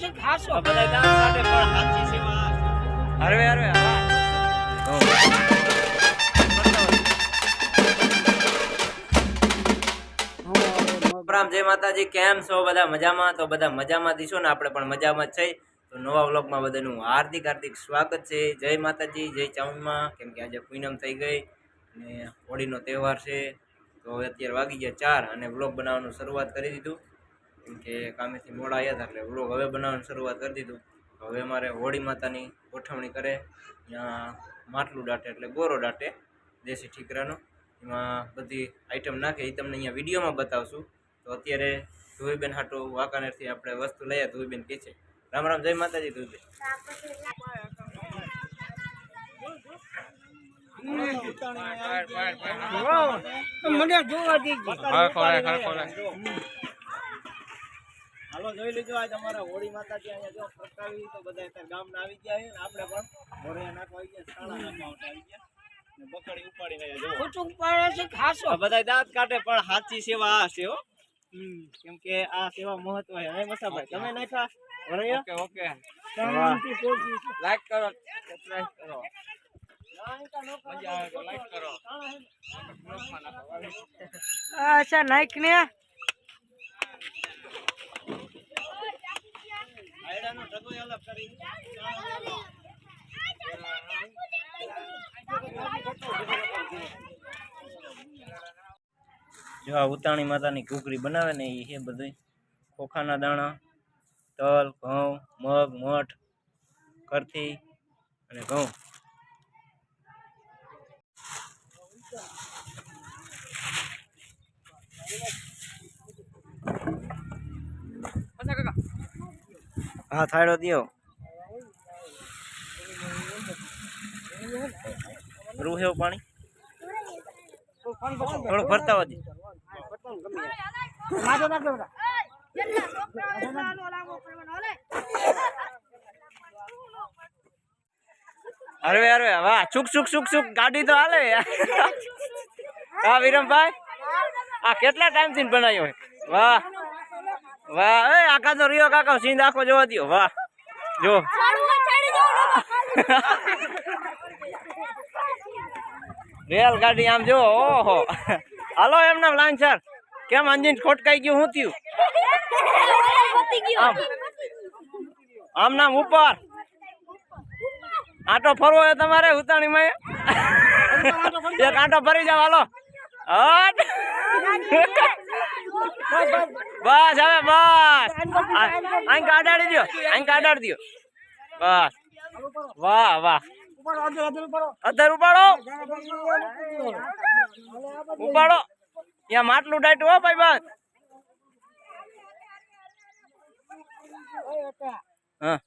છે ખાસો જય માતાજી, કેમ છો? બધા મજામાં? તો બધા મજામાં દીશો ને? આપણે પણ મજામાં જ છે તો નવા વ્લોગમાં બધાનું હાર્દિક હાર્દિક સ્વાગત છે. જય માતાજી, જય ચાઉનમાં. કેમ કે આજે પૂનમ થઈ ગઈ અને હોળીનો તહેવાર છે. તો અત્યારે વાગી ગયા ચાર અને વ્લોગ બનાવવાનું શરૂઆત કરી દીધું. કેમ કે કામેથી મોડા આવ્યા હતા એટલે વ્લોગ હવે બનાવવાની શરૂઆત કરી દીધું. હવે અમારે હોળી માતાની ગોઠવણી કરે. ત્યાં માટલું દાટે એટલે ગોરો દાટે દેશી ઠીકરાનો. એમાં બધી આઈટમ નાખે. એ તમને અહીંયા વિડીયોમાં બતાવશું. તો અત્યારે ધુઈબેન હાટો વાંકાનેરથી આપણે વસ્તુ લઈએ ધુઈબેન કે છે? રામ રામ. જય માતાજી ધુઈબેન. મને જોવા દીધી હાલો જોઈ લીધું આજ અમારા હોળી માતાજી અહીંયા જો ફરકાવી તો બધા અત્યારે ગામના આવી ગયા છે ને આપણે પણ હોળિયા નાખવા આવી ગયા સાડા નાખવા આવી ગયા. બકડી ઉપાડીને જો. ખોટું પડે છે ખાસો આ બધા દાંત કાઢે પણ સાચી સેવા આ છે હો. કેમ કે આ સેવા મહત્વ છે. હે મસાભાઈ તમે નાખ્યા? હોળિયા ઓકે ઓકે. લાઈક કરો સબસ્ક્રાઇબ કરો. મજા આવે તો કરો. અચ્છા નાઈક ને? જો આ ઉતાણી માતાની ઘૂઘરી બનાવે ને એ બધું ખોખાના દાણા, તલ, ઘઉં, મગ, મઠ કરથી અને ઘઉં. હા, થાળો દો રૂ પાણી? થોડુંક ભરતા હોતી અરે અરે વાહ, ચૂક ચૂક ચૂક ચૂક. ગાડી તો હાલે. હા, વિરમભાઈ. આ કેટલા ટાઈમથી બનાવ્યો વાહ. વાહ એ આખા તો રિયો કાકા સિંહ આખો જોવા દ્યો. વાહ જો. રેલગાડી આમ જો ઓહો. હાલો એમના લાઈન સર કેમ અંજીન ખોટકાઈ ગયું હું થયું? આમ. આમ નામ ઉપર. આટો ફરવો હોય તમારે ઉતાણીમાં એક આટો ફરી જાવ હાલો. હટ. બસ હવે બસ. અહીં કાઢાડી દો અહીં કાઢાડી દો બસ. વાહ વાહ. અધર ઉપાડો. ઉપાડો. ત્યાં માટલું ડાયટું હો ભાઈ બસ. હા.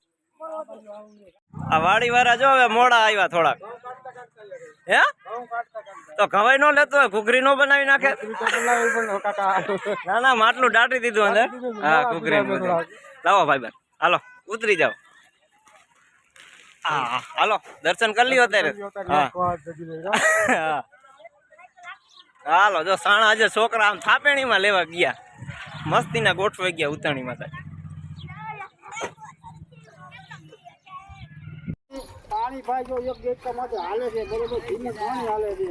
આ વાડી વાળા જો હવે મોડા આવ્યા થોડાક. હે? તો ઘવાઈ નો લેતો હોય, ઘૂઘરી નો બનાવી નાખે? ના ના, માટલું દાટી દીધું અંદર. હા, ઘૂઘરી લાવો ભાઈ બન. હાલો, ઉતરી જાઓ. હા, હાલો, દર્શન કરી લ્યો અત્યારે. હાલો, જો સાણા આજે છોકરા આમ થાપેણીમાં લેવા ગયા. મસ્તીના ગોઠવાઈ ગયા ઉતાણીમાં તો. પાણી ભાઈ જો એક ગેટ માટે હાલે છે બરોબર? ધીમે પાણી હાલે છે.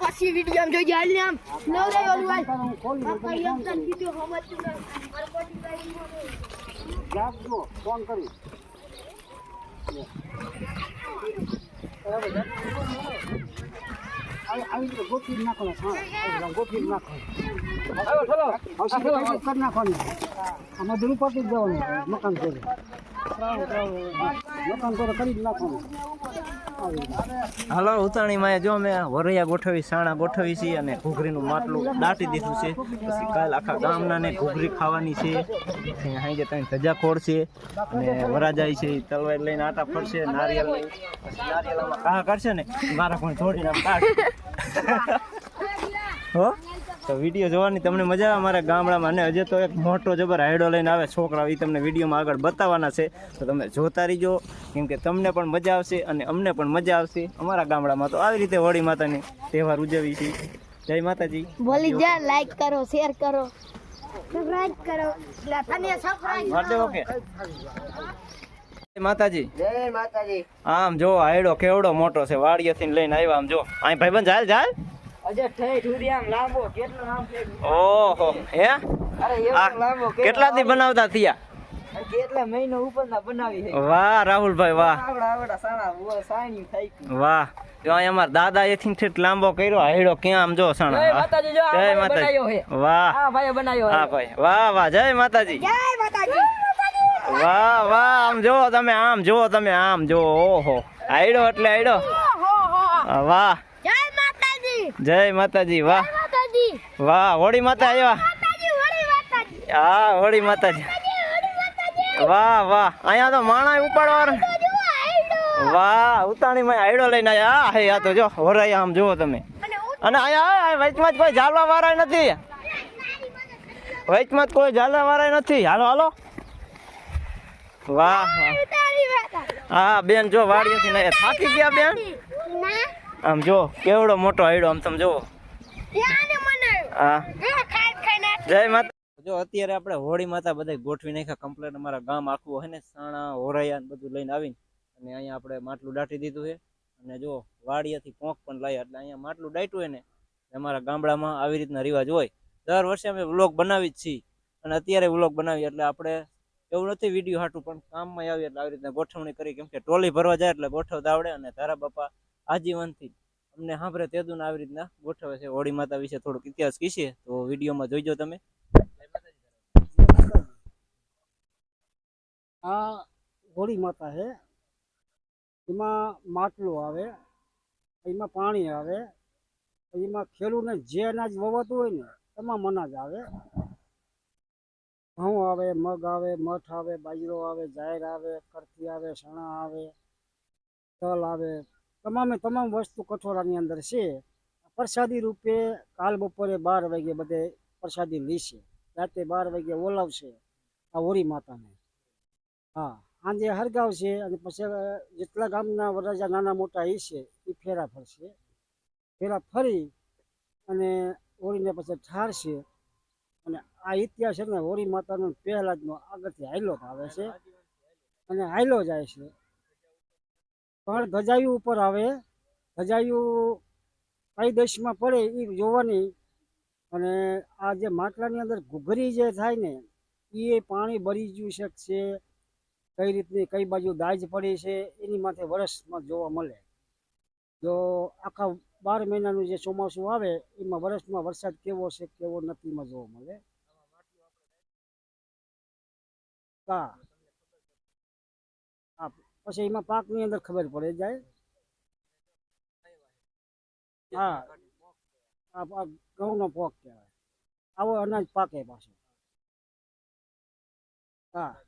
પછી વીડિયો જોઈ જાય આમ. નવરે ઓલું ભાઈ એકદમ વીડિયો સમજ જાગજો ફોન કરી. આવી રીતે કરી જ હાલો મેં વરૈયા ગોઠવી, સાણા ગોઠવી છે અને ઘૂઘરીનું માટલું દાટી દીધું છે. પછી કાલ આખા ગામના ને ઘૂઘરી ખાવાની છે. અહીં જે ત્યાં ધજા છે અને વરાજાઈ છે, ઈ તલવાર લઈને આટા ફરશે, નારિયેલ નારિયેલમાં કાહ કરશે ને, મારા પણ છોડીને કાઢ હો? તો વીડિયો જોવાની તમને મજા આવે? અમારા ગામડામાં અને હજે તો એક મોટો જબર હાયડો લઈને આવે છોકરાઓ એ તમને વિડીયોમાં આગળ બતાવવાના છે. તો તમે જોતા રહીજો. કેમ કે તમને પણ મજા આવશે અને અમને પણ મજા આવશે. અમારા ગામડામાં તો આવી રીતે હોળી માતાની તહેવાર ઉજવી છે જય માતાજી. બોલી જા લાઈક કરો શેર કરો. સબસ્ક્રાઇબ કરો. અને સબસ્ક્રાઇબ ઓકે માતાજી. જય માતાજી. આમ જો આયડો કેવડો મોટો છે વાડીએથી લઈને આવ્યા આમ જો. અહીં ભાઈબંધ ચાલ ચાલ? ઓહો હે? અરે આ એવો લાંબો કેટલા થી બનાવતા થયા? કેટલા મહિનો ઉપર બનાવી વાહ રાહુલભાઈ વાહ. આવડા આવડા સાણા સાણી થઈ ગઈ વાહ. જો અહીં અમારા દાદા એથી ઠેઠ લાંબો કર્યો હાયડો ક્યાં આમ જો સણા? જય માતાજી. વાહ. આ ભાઈએ બનાવ્યો હા ભાઈ. વાહ વાહ જય માતાજી. જય માતાજી. વાહ વાહ આમ જુઓ તમે આમ જુઓ તમે આમ જુઓ ઓહો. આયડો એટલે આયડો. વાહ. જય માતાજી. જય માતાજી વાહ. વાહ હોળી માતા આવ્યા હા હોળી માતાજી. વાહ વાહ. અહીંયા તો માણા ઉપાડવા જો વાહ ઉતાણી માં આયડો લઈને આયા. આ હે આ તો જો હોરાય આમ જુઓ તમે. અને અહીંયા વચમાં કોઈ ઝાલવા વાળા નથી. વચમાં જ કોઈ ઝાલવા વાળા નથી. હાલો હાલો. વાહ હા બેન જો વાડીએથી ને થાકી ગયા બેન? આમ જો કેવડો મોટો આયડો આમ તમે જુઓ હા. જો ખાઈ જય માતા જો અત્યારે આપણે હોળી માતા બધા ગોઠવી નાખ્યા. કમ્પ્લેટ અમારા ગામ આખું હોય ને સાણા હોરાયા બધું લઈને આવીને. અને અહીંયા આપણે માટલું દાટી દીધું છે. અને જો વાડિયાથી પોંખ પણ લાવ્યા એટલે અહીંયા માટલું દાટ્યું હોય ને અમારા ગામડામાં આવી રીતના રિવાજ હોય. દર વર્ષે અમે વ્લોગ બનાવી જ છીએ. અને અત્યારે વ્લોગ બનાવીએ એટલે આપણે એવું નથી વીડિયો હાટું, પણ કામમાં આવી એટલે આવી રીતના ગોઠવણી કરી, કેમ કે ટોલી ભરવા જાય એટલે ગોઠવતા આવડે અને તારા બાપા આજીવનથી અમને સાંભળે તેદું આવી રીતના ગોઠવે છે. હોળી માતા વિશે થોડુંક ઇતિહાસ કીશે, તો વિડીયોમાં જોઈજો તમે. આ હોળી માતા છે. એમાં માટલું આવે, એમાં પાણી આવે, એમાં ખેડૂતને જે અનાજ વવાતું હોય ને તમામ અનાજ આવે. ઘઉં આવે, મગ આવે, મઠ આવે, બાજરો આવે, જાહેર આવે, કરતી આવે સણા આવે, તલ આવે. તમામે તમામ વસ્તુ કઠોળાની અંદર છે. પ્રસાદી રૂપે કાલ બપોરે બાર વાગે બધે પ્રસાદી લેશે રાતે બાર વાગે ઓલાવશે આ હોળી માતાને. હા સાંજે હરગાવશે અને પછી જેટલા ગામના વરરાજા નાના મોટા એ છે એ ફેરા ફરશે. ફેરા ફરી અને હોળીને પછી ઠારશે. અને આ ઇતિહાસ છે ને હોળી માતાનો પહેલા જ આગળથી હાયલો આવે છે. અને હાઈલો જાય છે. પણ ગજાયું ઉપર આવે. ગજાયું કઈ દેશમાં પડે એ જોવાની. અને આ જે માટલાની અંદર ઘૂઘરી જે થાય ને એ પાણી ભરી ગયું શકશે. કઈ રીતની કઈ બાજુ દાજ પડી છે, એની માથે વરસમાં જોવા મળે. જો આખા બાર મહિનાનું જે ચોમાસું આવે, એમાં વરસમાં વરસાદ કેવો છે, કેવો નથી, એમાં જોવા મળે. હા. હા, પછી એમાં પાકની અંદર ખબર પડે જાય. હા. આ આ ઘઉંનો પોક કહેવાય. આવો અનાજ પાકે પાછો. હા.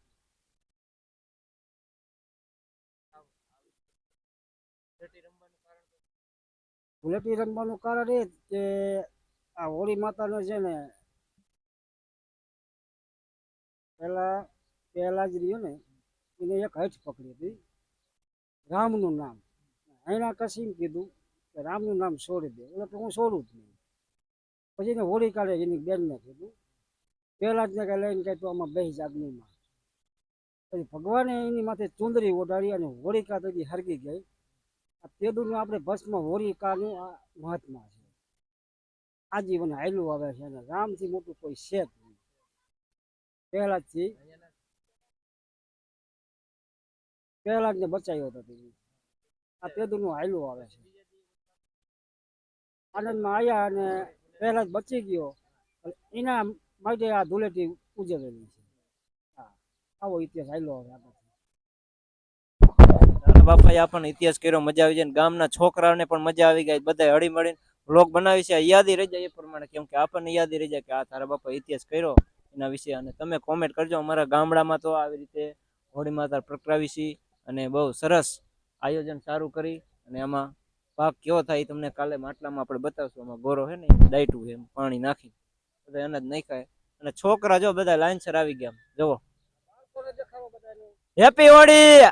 ધૂળેટી રમવાનું કારણ એ કે આ હોળી માતાનો છે ને, પહેલા પહેલા જ રહ્યો ને, એને એક હઠ પકડી હતી. રામનું નામ. એના કસીમ કીધું કે રામનું નામ છોડી દે. એટલે કે હું છોડું જ નહીં. પછી એને હોળી કાઢે એની બેનને કીધું. પહેલા જ ને કે લઈને કહે તો આમાં બેસી જાગનીમાં પછી ભગવાને એની માથે ચુંદરી ઓઢાડી અને હોળિકા તેથી હરગી ગઈ. આ તેદુનું આપણે ભસ્મ હોળિકાનું આ મહાત્મા છે. આજીવન હાયલું આવે છે અને રામથી મોટું કોઈ છે જ નહીં. પહેલાથી પહેલા જ ને બચાવ્યો હતો આ તેડુનું હાયલું આવે છે. આનંદમાં આવ્યા અને પહેલા જ બચી ગયો. એના માટે આ ધૂળેટી ઉજવેલી છે. હા, આવો ઇતિહાસ હાયલો આવે આપણે. બાપાએ આપણને ઇતિહાસ કર્યો મજા આવી જાય ગામના છોકરાઓને પણ મજા આવી ગઈ બધા હળી મળીને વ્લોગ બનાવી છે. યાદી રહી જાય એ પ્રમાણે કેમ કે આપણને યાદી રહી જાય કે આ તારા બાપા ઇતિહાસ કર્યો એના વિશે. અને તમે કોમેન્ટ કરજો અમારા ગામડામાં તો આવી રીતે હોળી માતા પ્રગટાવી છે અને બહુ સરસ આયોજન સારું કરી અને આમાં પાક કેવો થાય તમને કાલે માટલામાં આપણે બતાવશું. આમાં ગોરો છે ને ડાયટું છે એમ પાણી નાખી બધા અનાજ નહીં ખાય અને છોકરા જો બધા લાઈનસર આવી ગયા. જુઓ. હેપી હોળી